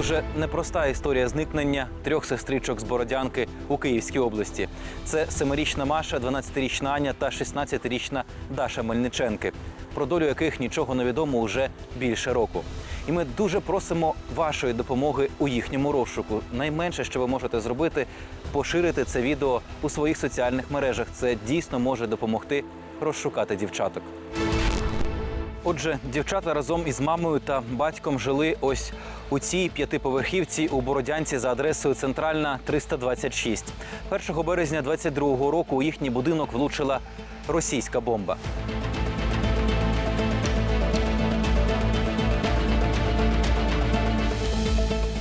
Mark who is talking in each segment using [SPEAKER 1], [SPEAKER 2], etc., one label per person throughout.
[SPEAKER 1] дуже непроста історія зникнення трьох сестричок з Бородянки у Київській області. Це семирічна Маша, 12-річна Аня та 16-річна Даша Мельниченки, про долю яких нічого не відомо уже більше року. І ми дуже просимо вашої допомоги у їхньому розшуку. Найменше, що ви можете зробити, поширити це відео у своїх соціальних мережах. Це дійсно може допомогти розшукати дівчаток. Отже, дівчата разом із мамою та батьком жили ось у цій п'ятиповерхівці у Бородянці за адресою Центральна 326. 1 березня 22-го року у їхній будинок влучила російська бомба.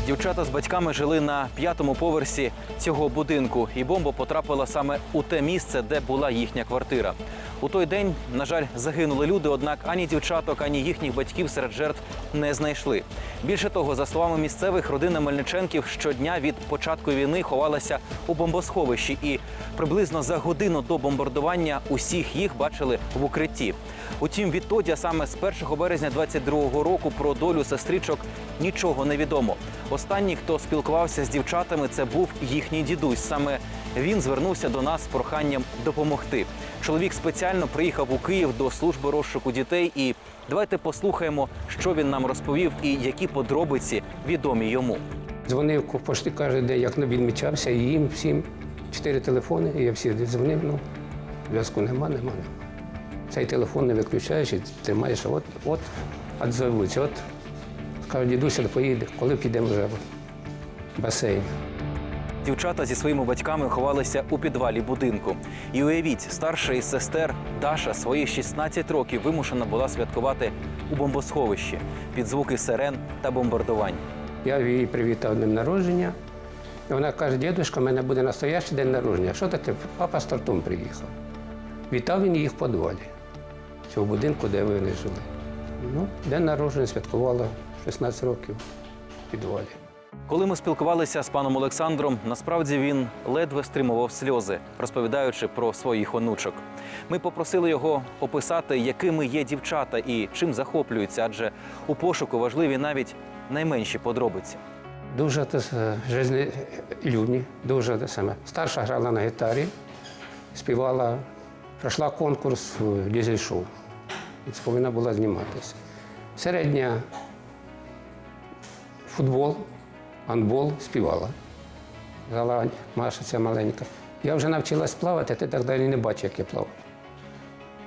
[SPEAKER 1] Дівчата з батьками жили на п'ятому поверсі цього будинку, і бомба потрапила саме у те місце, де була їхня квартира. У той день, на жаль, загинули люди, однак ані дівчаток, ані їхніх батьків серед жертв не знайшли. Більше того, за словами місцевих, родина Мельниченків щодня від початку війни ховалася у бомбосховищі, і приблизно за годину до бомбардування усіх їх бачили в укритті. Утім, відтоді, саме з 1 березня 22-го року, про долю сестричок нічого не відомо. Останній, хто спілкувався з дівчатами, це був їхній дідусь. Саме він звернувся до нас з проханням допомогти. Чоловік спеціально приїхав у Київ до служби розшуку дітей. І давайте послухаємо, що він нам розповів і які подробиці відомі йому.
[SPEAKER 2] Дзвонив почти кожен день, як не відмічався, і їм всім чотири телефони, і я всі дзвонив, ну, зв'язку нема, нема. Цей телефон не виключаєш і тримаєш, от, от, відзовуться, от. Кажу, дідуся, поїде, коли підемо вже в басейн.
[SPEAKER 1] Дівчата зі своїми батьками ховалися у підвалі будинку. І уявіть, старша із сестер Даша свої 16 років вимушена була святкувати у бомбосховищі під звуки сирен та бомбардувань.
[SPEAKER 2] Я її привітав днем народження. І вона каже, дідусь, у мене буде настоящий день народження. Що таке? Папа з тортом приїхав. Вітав він їх в підвалі, цього будинку, де вони жили. Ну, день народження святкувала 16 років в підвалі.
[SPEAKER 1] Коли ми спілкувалися з паном Олександром, насправді він ледве стримував сльози, розповідаючи про своїх онучок. Ми попросили його описати, якими є дівчата і чим захоплюються, адже у пошуку важливі навіть найменші подробиці.
[SPEAKER 2] Дуже жизнелюбні, дуже те саме. Старша грала на гітарі, співала, пройшла конкурс в дізель-шоу. І це повинна була зніматися. Середня футбол, гандбол співала. Казала Маша, ця маленька. Я вже навчилась плавати, ти так далі не бачиш, як я плаваю.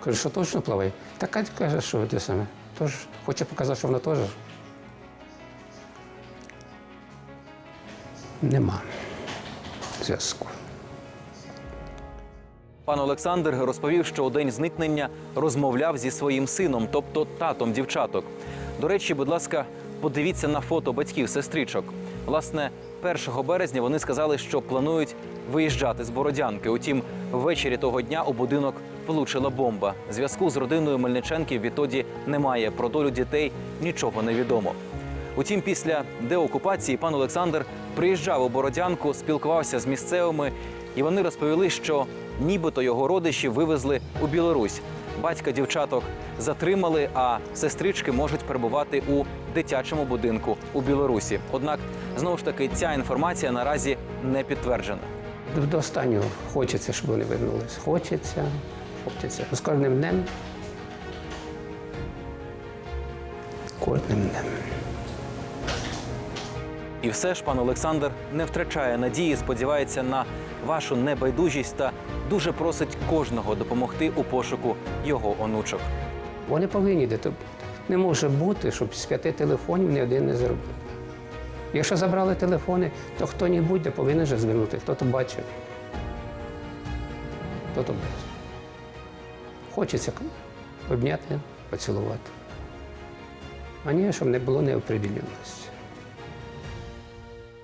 [SPEAKER 2] Кажу, що точно плаває? Та Катя каже, що ти саме. Тож хоче показати, що вона теж. Нема зв'язку.
[SPEAKER 1] Пан Олександр розповів, що у день зникнення розмовляв зі своїм сином, тобто татом дівчаток. До речі, будь ласка, подивіться на фото батьків сестричок. Власне, 1 березня вони сказали, що планують виїжджати з Бородянки. Утім, ввечері того дня у будинок влучила бомба. Зв'язку з родиною Мельниченків відтоді немає. Про долю дітей нічого не відомо. Утім, після деокупації пан Олександр приїжджав у Бородянку, спілкувався з місцевими, і вони розповіли, що нібито його родичі вивезли у Білорусь. Батька дівчаток затримали, а сестрички можуть перебувати у дитячому будинку у Білорусі. Однак, знову ж таки, ця інформація наразі не підтверджена.
[SPEAKER 2] До, останнього хочеться, щоб вони вернулись. Хочеться, хочеться. З кожним днем. Кожним днем.
[SPEAKER 1] І все ж пан Олександр не втрачає надії, сподівається на вашу небайдужість та дуже просить кожного допомогти у пошуку його онучок.
[SPEAKER 2] Вони повинні. Не може бути, щоб з п'яти телефонів ні один не зробив. Якщо забрали телефони, то хто-небудь де повинен же звернути, хто то бачив. Хто то бачив. Хочеться обняти, поцілувати. А ні, щоб не було неопределеності.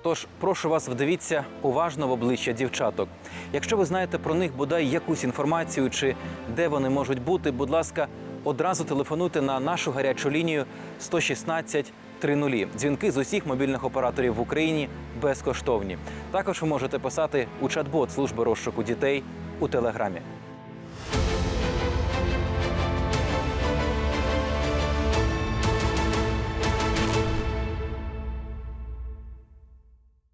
[SPEAKER 1] Тож прошу вас, вдивіться уважно в обличчя дівчаток. Якщо ви знаєте про них бодай якусь інформацію чи де вони можуть бути, будь ласка, одразу телефонуйте на нашу гарячу лінію 116 30. Дзвінки з усіх мобільних операторів в Україні безкоштовні. Також ви можете писати у чат-бот служби розшуку дітей у телеграмі.